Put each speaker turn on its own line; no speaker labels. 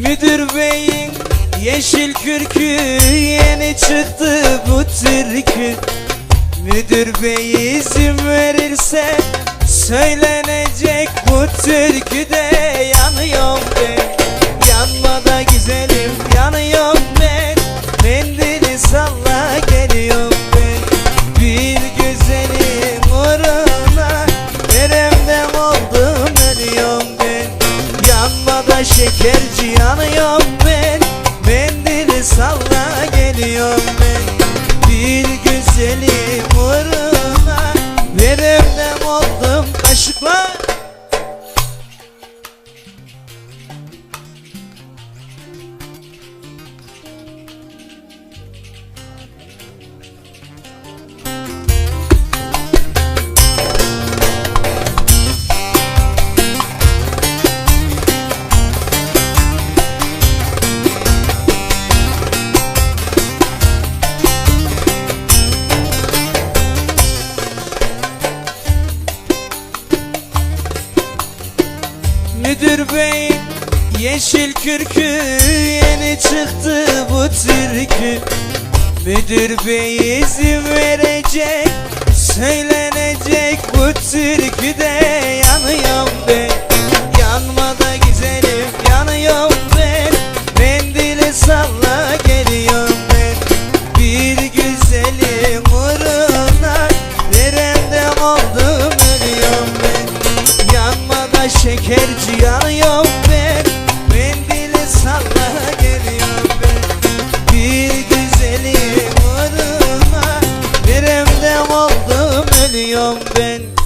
Müdür beyin yeşil kürkü Yeni çıktı bu türkü. Müdür bey izin verirse Söylenecek bu türküde Yanıyorum Yanma da Müdür bey yeşil kürkü Yeni çıktı bu türkü. Müdür bey izin verecek Söylenecek bu türküde Yanıyorum geliyorum ben.